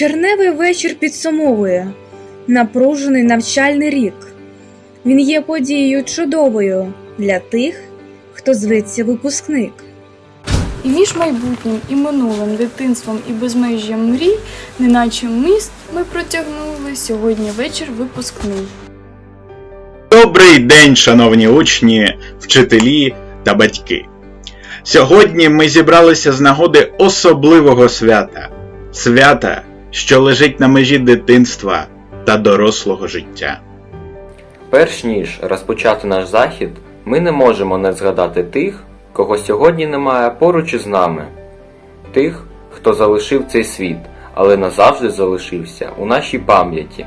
Черневий вечір підсумовує напружений навчальний рік. Він є подією чудовою для тих, хто зветься випускник. І між майбутнім і минулим дитинством і безмежжям мрій, неначе міст, ми протягнули сьогодні вечір випускний. Добрий день, шановні учні, вчителі та батьки. Сьогодні ми зібралися з нагоди особливого свята свята, що лежить на межі дитинства та дорослого життя. Перш ніж розпочати наш захід, ми не можемо не згадати тих, кого сьогодні немає поруч із нами, тих, хто залишив цей світ, але назавжди залишився у нашій пам'яті.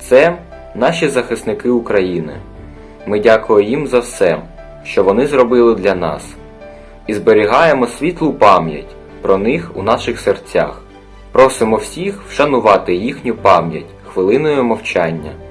Це наші захисники України. Ми дякуємо їм за все, що вони зробили для нас, і зберігаємо світлу пам'ять про них у наших серцях. Просимо всіх вшанувати їхню пам'ять хвилиною мовчання.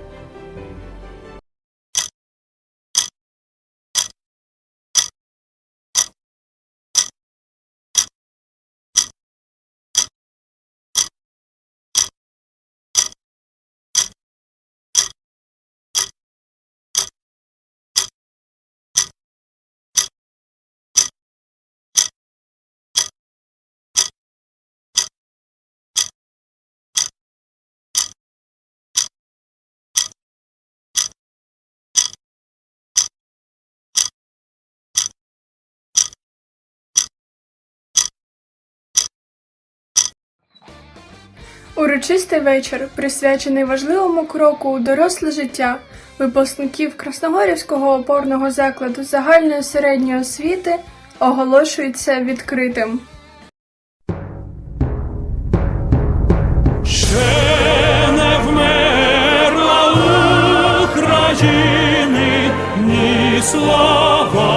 Урочистий вечір, присвячений важливому кроку у доросле життя випускників Красногорівського опорного закладу загальної середньої освіти, оголошується відкритим. Ще не вмерла України ні слава,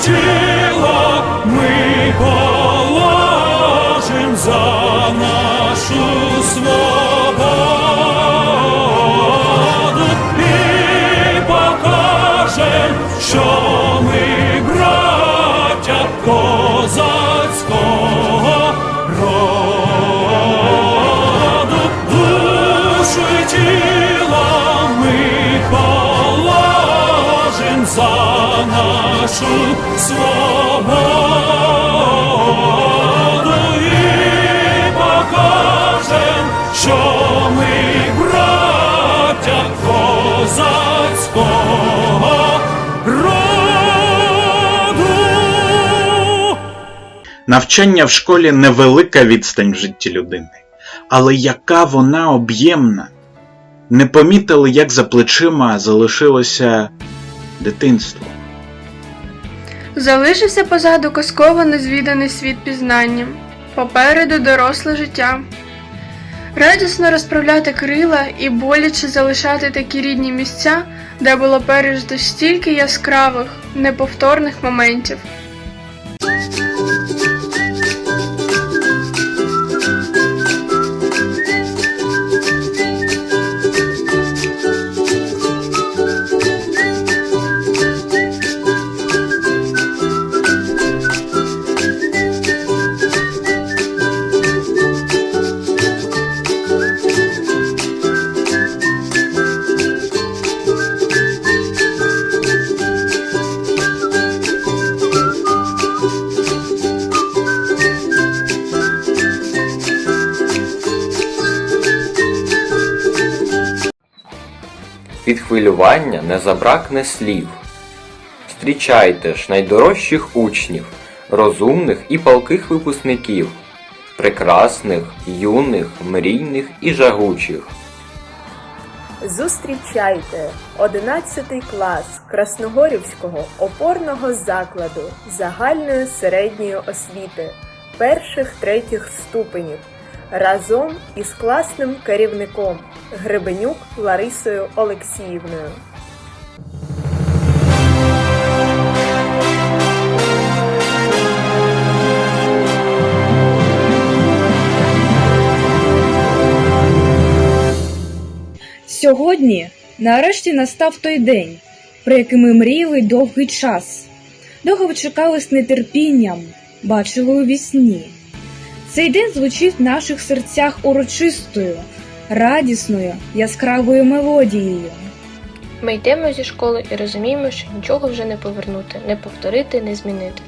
тіло ми Навчання в школі невелика відстань в житті людини, але яка вона об'ємна. Не помітили, як за плечима залишилося дитинство. Залишився позаду казково незвіданий світ пізнання, попереду доросле життя. Радісно розправляти крила і боляче залишати такі рідні місця, де було пережито стільки яскравих, неповторних моментів. Від не забракне слів. Зустрічайте ж найдорожчих учнів, розумних і палких випускників, прекрасних, юних, мрійних і жагучих. Зустрічайте 11 клас Красногорівського опорного закладу загальної середньої освіти перших третіх ступенів разом із класним керівником Гребенюк Ларисою Олексіївною. Сьогодні нарешті настав той день, про який ми мріяли довгий час. Довго чекали з нетерпінням, бачили у вісні. Цей день звучить в наших серцях урочистою, радісною, яскравою мелодією. Ми йдемо зі школи і розуміємо, що нічого вже не повернути, не повторити, не змінити.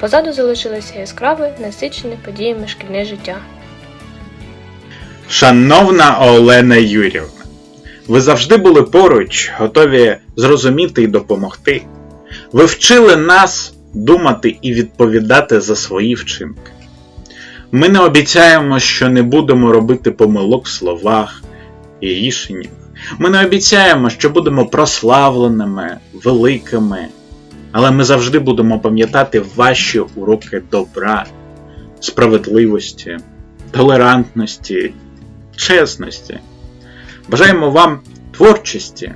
Позаду залишилося яскраве, насичене подіями шкільне життя. Шановна Олена Юрівна, ви завжди були поруч, готові зрозуміти і допомогти. Ви вчили нас думати і відповідати за свої вчинки. Ми не обіцяємо, що не будемо робити помилок в словах і рішеннях. Ми не обіцяємо, що будемо прославленими, великими, але ми завжди будемо пам'ятати ваші уроки добра, справедливості, толерантності, чесності. Бажаємо вам творчості,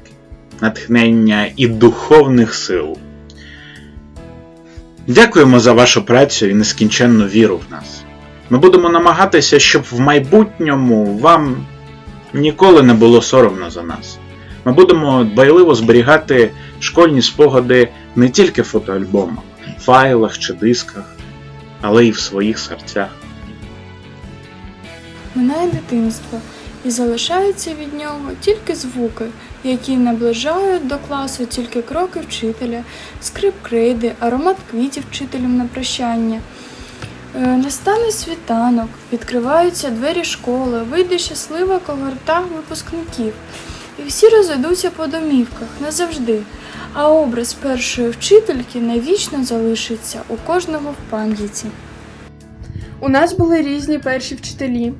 натхнення і духовних сил. Дякуємо за вашу працю і нескінченну віру в нас. Ми будемо намагатися, щоб в майбутньому вам ніколи не було соромно за нас. Ми будемо дбайливо зберігати школьні спогади не тільки в фотоальбомах, файлах чи дисках, але й в своїх серцях. Минає дитинство, і залишаються від нього тільки звуки, які наближають до класу тільки кроки вчителя, скрип крейди, аромат квітів вчителям на прощання. Е, Настане світанок, відкриваються двері школи, вийде щаслива когорта випускників, і всі розійдуться по домівках назавжди. А образ першої вчительки навічно залишиться у кожного в пам'яті. У нас були різні перші вчителі,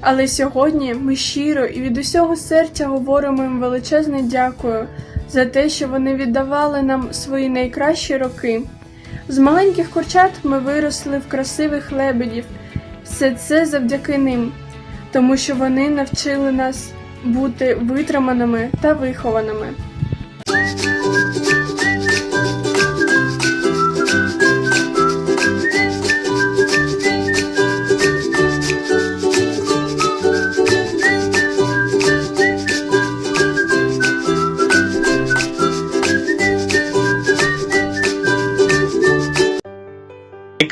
але сьогодні ми щиро і від усього серця говоримо їм величезне дякую за те, що вони віддавали нам свої найкращі роки. З маленьких курчат ми виросли в красивих лебедів. Все це завдяки ним, тому що вони навчили нас бути витриманими та вихованими.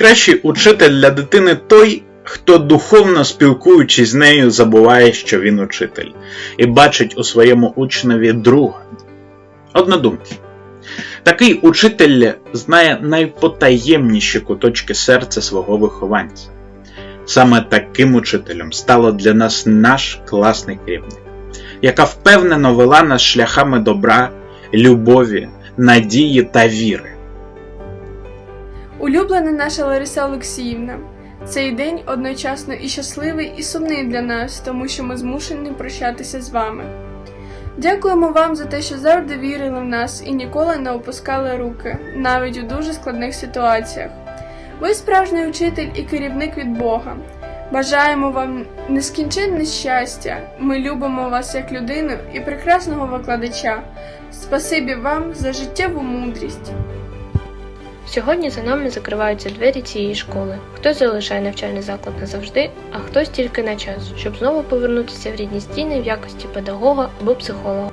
Найкращий учитель для дитини той, хто духовно спілкуючись з нею, забуває, що він учитель, і бачить у своєму учневі друга. Однодумці. Такий учитель знає найпотаємніші куточки серця свого вихованця. Саме таким учителем стало для нас наш класний керівник, яка впевнено вела нас шляхами добра, любові, надії та віри. Улюблена наша Лариса Олексіївна. Цей день одночасно і щасливий, і сумний для нас, тому що ми змушені прощатися з вами. Дякуємо вам за те, що завжди вірили в нас і ніколи не опускали руки, навіть у дуже складних ситуаціях. Ви справжній учитель і керівник від Бога. Бажаємо вам нескінченне щастя. Ми любимо вас як людину і прекрасного викладача. Спасибі вам за життєву мудрість. Сьогодні за нами закриваються двері цієї школи. Хтось залишає навчальний заклад назавжди, а хтось тільки на час, щоб знову повернутися в рідні стіни в якості педагога або психолога.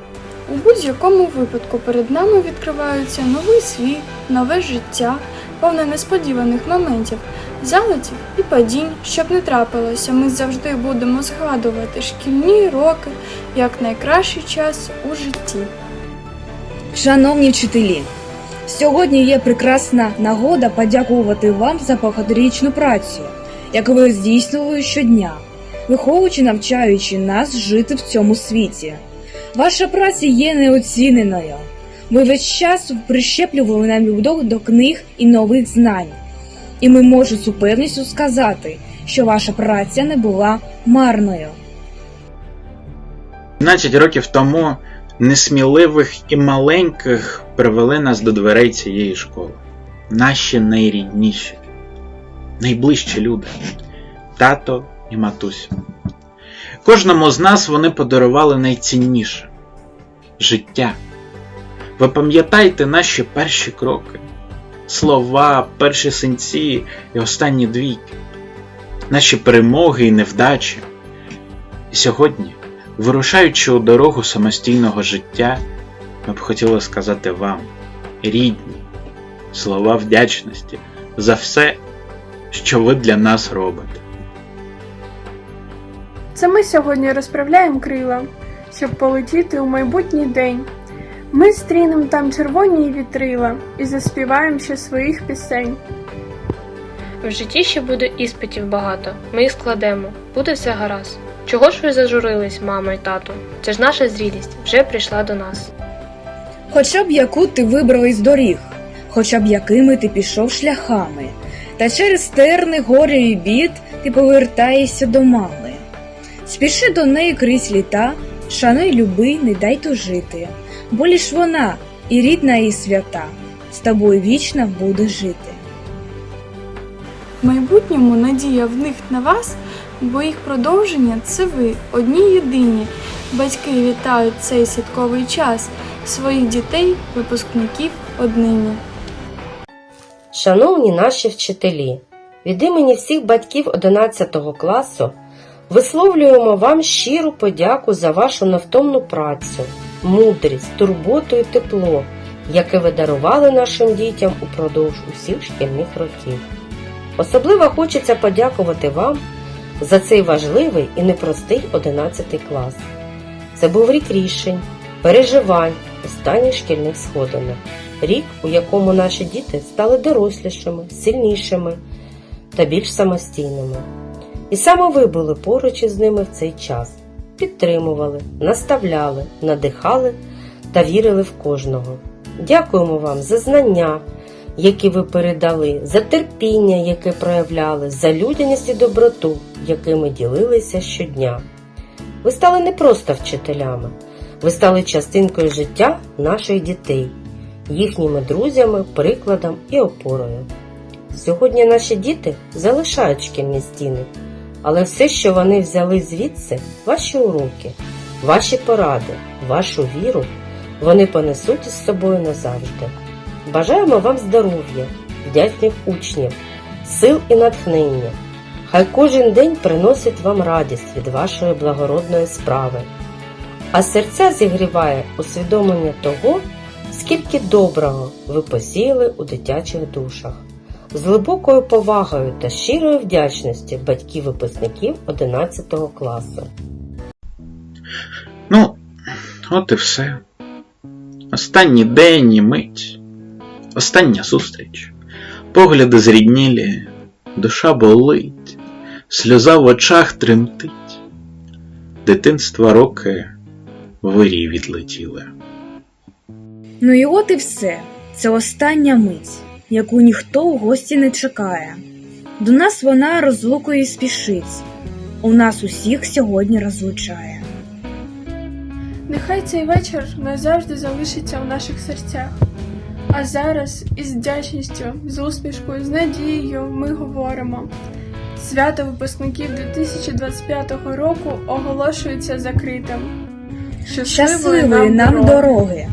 У будь-якому випадку перед нами відкривається новий світ, нове життя, повне несподіваних моментів, залетів і падінь, щоб не трапилося, ми завжди будемо згадувати шкільні роки як найкращий час у житті. Шановні вчителі, сьогодні є прекрасна нагода подякувати вам за багаторічну працю, яку ви здійснювали щодня, виховуючи, навчаючи нас жити в цьому світі. Ваша праця є неоціненою. Ви весь час прищеплювали нам любов до книг і нових знань. І ми можемо з упевненістю сказати, що ваша праця не була марною. 15 років тому несміливих і маленьких привели нас до дверей цієї школи. Наші найрідніші, найближчі люди тато і матуся. Кожному з нас вони подарували найцінніше життя. Ви пам'ятаєте наші перші кроки, слова, перші синці і останні двійки, наші перемоги і невдачі. І сьогодні, вирушаючи у дорогу самостійного життя, ми б хотіли сказати вам, рідні, слова вдячності за все, що ви для нас робите. Це ми сьогодні розправляємо крила, щоб полетіти у майбутній день. Ми стрінем там червоні вітрила і заспіваємо ще своїх пісень. В житті ще буде іспитів багато. Ми їх складемо. Буде все гаразд. Чого ж ви зажурились, мамо й тату? Це ж наша зрілість вже прийшла до нас. Хоча б яку ти вибрав із доріг, хоча б якими ти пішов шляхами, та через терни, горя і бід ти повертаєшся до мами. Спіши до неї крізь літа, шануй люби, не дай тужити, бо лиш вона і рідна, і свята, з тобою вічно буде жити. В майбутньому надія в них на вас, бо їх продовження це ви, одні єдині. Батьки вітають цей святковий час своїх дітей, випускників однині. Шановні наші вчителі, від імені всіх батьків 11 класу висловлюємо вам щиру подяку за вашу невтомну працю, мудрість, турботу і тепло, яке ви дарували нашим дітям упродовж усіх шкільних років. Особливо хочеться подякувати вам за цей важливий і непростий 11 клас. Це був рік рішень, переживань, останніх шкільних сходинок. Рік, у якому наші діти стали дорослішими, сильнішими та більш самостійними. І саме ви були поруч із ними в цей час, підтримували, наставляли, надихали та вірили в кожного. Дякуємо вам за знання, які ви передали, за терпіння, яке проявляли, за людяність і доброту, якими ділилися щодня. Ви стали не просто вчителями, ви стали частинкою життя наших дітей, їхніми друзями, прикладом і опорою. Сьогодні наші діти залишають шкільні стіни, але все, що вони взяли звідси, ваші уроки, ваші поради, вашу віру, вони понесуть із собою назавжди. Бажаємо вам здоров'я, вдячних учнів, сил і натхнення. Хай кожен день приносить вам радість від вашої благородної справи, а серця зігріває усвідомлення того, скільки доброго ви посіяли у дитячих душах. З глибокою повагою та щирою вдячністю батьків випускників 11 класу. Ну, от і все. Останній день і мить. Остання зустріч. Погляди зріднілі, душа болить, сльоза в очах тремтить. Дитинства роки вирій відлетіли. Ну і от і все. Це остання мить, яку ніхто у гості не чекає. До нас вона розлукою спішить. У нас усіх сьогодні розлучає. Нехай цей вечір назавжди залишиться у наших серцях. А зараз із вдячністю, з усмішкою, з надією ми говоримо. Свято випускників 2025 року оголошується закритим. Щасливої нам дороги!